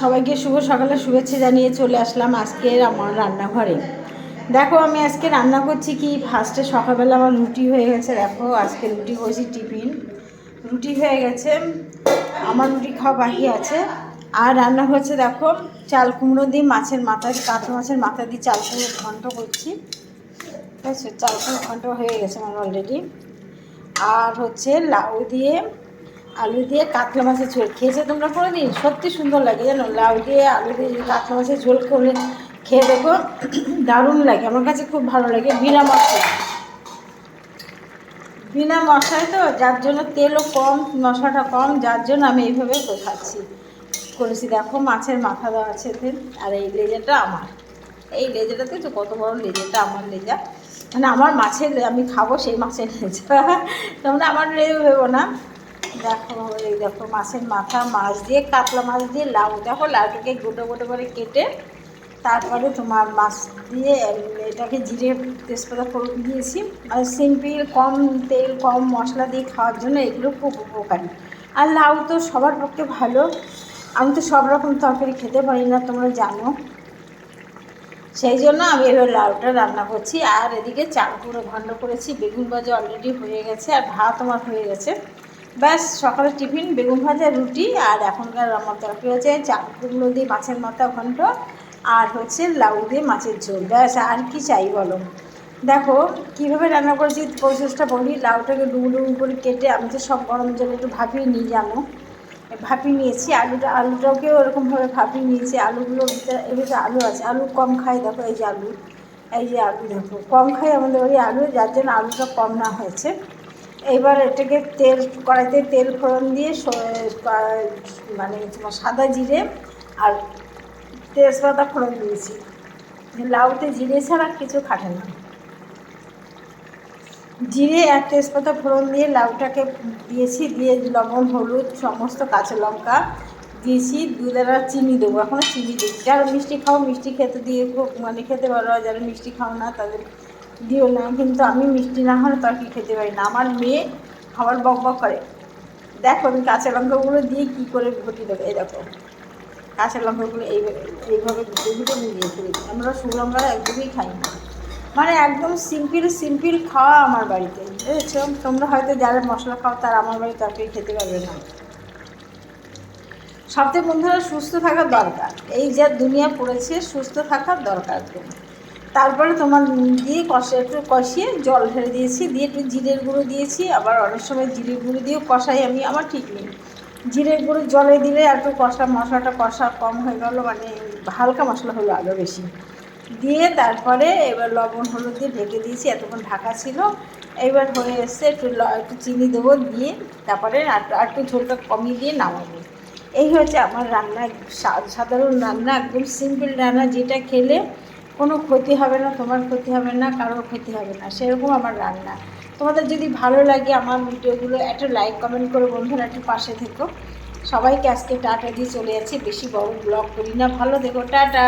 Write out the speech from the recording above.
সবাইকে শুভ সকালে শুভেচ্ছা জানিয়ে চলে আসলাম আজকের আমার রান্নাঘরে। দেখো, আমি আজকে রান্না করছি কি? ফার্স্টে সকালবেলা আমার রুটি হয়ে গেছে, দেখো, আজকে রুটি করেছি টিফিন। রুটি হয়ে গেছে, আমার রুটি খাওয়া বাকি আছে। আর রান্না হচ্ছে, দেখো, চাল কুমড়ো দিয়ে মাছের মাথা, কাঁচা মাছের মাথা দিয়ে চাল কুমড়ো ঘন্ট করছি। ঠিক আছে? চাল কুমড়ো ঘন্ট হয়ে গেছে আমার অলরেডি আর হচ্ছে লাউ দিয়ে আলু দিয়ে কাতলা মাছের ঝোল। খেয়েছে তোমরা কোনোদিন সত্যি সুন্দর লাগে জানো? লাউ দিয়ে আলু দিয়ে কাতলা মাছের ঝোল করলে খেয়ে দেখো, দারুণ লাগে। আমার কাছে খুব ভালো লাগে, বিনা মশলা বিনা মশলায় তো যার জন্য তেলও কম, মশলাটা কম, যার জন্য আমি এইভাবে করে খাচ্ছি। করেছি, দেখো মাছের মাথা দেওয়া আছে এতে, আর এই লেজাটা আমার। এই লেজাটাতে তো কত বড় লেজাটা, আমার লেজা। মানে আমার মাছের, আমি খাব সেই মাছের লেজা। তোমরা আমার লেজা ভেবো না। দেখো, এই দেখো, মাছের মাথা, মাছ দিয়ে, কাতলা মাছ দিয়ে, লাউ দেখো, লাউটাকে গোটো গোটো করে কেটে তারপরে তোমার মাছ দিয়ে এটাকে জিরে তেজপাতা ফোড়ন দিয়েছি। মানে সিম্পল কম তেল, কম মশলা দিয়ে খাওয়ার জন্য এগুলো খুব উপকারী। আর লাউ তো সবার পক্ষে ভালো। আমি তো সব রকম তরকারি খেতে পারি না, তোমরা জানো। সেই জন্য আমি এবার লাউটা রান্না করছি। আর এদিকে চাল পুরো ঘন্ট করেছি, বেগুন ভাজা অলরেডি হয়ে গেছে, আর ভাত আমার হয়ে গেছে। ব্যাস, সকালে টিফিন, বেগুন ভাজা, রুটি, আর এখনকার আমার তরকারি হচ্ছে চালগুলো দিয়ে মাছের মাথা ঘন্ট, আর হচ্ছে লাউ দিয়ে মাছের ঝোল। ব্যাস, আর কি চাই বলো? দেখো, কীভাবে রান্না করেছি প্রসেসটা বলি, লাউটাকে ডুবু ডুবু করে কেটে আমি তো সব গরম জলে একটু ভাপিয়ে নিই, জানো? ভাপিয়ে নিয়েছি, আলুটা, আলুটাকেও ওরকমভাবে ভাপিয়ে নিয়েছি আলুগুলো ভিতরে আলু আছে, আলু কম খাই, দেখো এই যে আলু, এই যে আলু দেখো, কম খাই আমাদের ওই আলু, যার জন্য আলুটা কম না হয়েছে। এইবার এটাকে তেল, কড়াইতে তেল ফোড়ন দিয়ে মানে তোমার সাদা জিরে আর তেজপাতা ফোড়ন দিয়েছি। লাউতে জিরে ছাড়া কিছু খাটে না। জিরে আর তেজপাতা ফোড়ন দিয়ে লাউটাকে দিয়েছি, দিয়ে লবণ, হলুদ, সমস্ত কাঁচা লঙ্কা দিয়েছি, দুধারা চিনি দেবো। এখনও চিনি দিই যারা মিষ্টি খাও, মিষ্টি খেতে দিয়ে খুব মানে খেতে ভালো হয় যারা মিষ্টি খাও না, তাদের দিও না, কিন্তু আমি মিষ্টি না হলে তরকারি খেতে পারি না। আমার মেয়ে খাবার বক বক করে। দেখো আমি কাঁচা লঙ্কাগুলো দিয়ে কী করে ঘটি দেবো, এই দেখো। কাঁচা লঙ্কাগুলো এই এইভাবে ঘুটে মিলিয়ে ফেলি। আমরা সুলঙ্কা একদমই খাই না। মানে একদম সিম্পল সিম্পল খাওয়া আমার বাড়িতে, বুঝেছ? তোমরা হয়তো যারা মশলা খাও তারা আমার বাড়িতে তরকারি খেতে পারবে না। সবথেকে বন্ধুরা, সুস্থ থাকার দরকার। এই যা দুনিয়া পড়েছে, সুস্থ থাকার দরকার তারপরে তোমার নুন দিয়ে কষে একটু কষিয়ে জল ঢেলে দিয়েছি। দিয়ে একটু জিরের গুঁড়ো দিয়েছি। আবার অনেক সময় জিরের গুঁড়ো দিয়েও কষাই আমি, আমার ঠিক নেই। জিরের গুঁড়ো জলে দিলে একটু কষা, মশলাটা কষা কম হয়ে গেল মানে হালকা মশলা হলো আরও বেশি। দিয়ে তারপরে এবার লবণ, হলুদ দিয়ে ঢেকে দিয়েছি, এতক্ষণ ঢাকা ছিল। এবার হয়ে এসছে একটু একটু চিনি দেবো দিয়ে তারপরে আর একটু ঝোলটা কমিয়ে দিয়ে নামাবো। এই হচ্ছে আমার রান্না সাধারণ রান্না, একদম সিম্পল রান্না, যেটা খেলে কোনো ক্ষতি হবে না, তোমার ক্ষতি হবে না, কারোর ক্ষতি হবে না, সেরকম আমার রান্না। তোমাদের যদি ভালো লাগে আমার ভিডিওগুলো, একটা লাইক কমেন্ট করে বন্ধুরা একটু পাশে থেকো। সবাইকে আজকে টাটা দিয়ে চলে যাচ্ছি, বেশি বড় ব্লগ করি না, ভালো দেখো টাটা!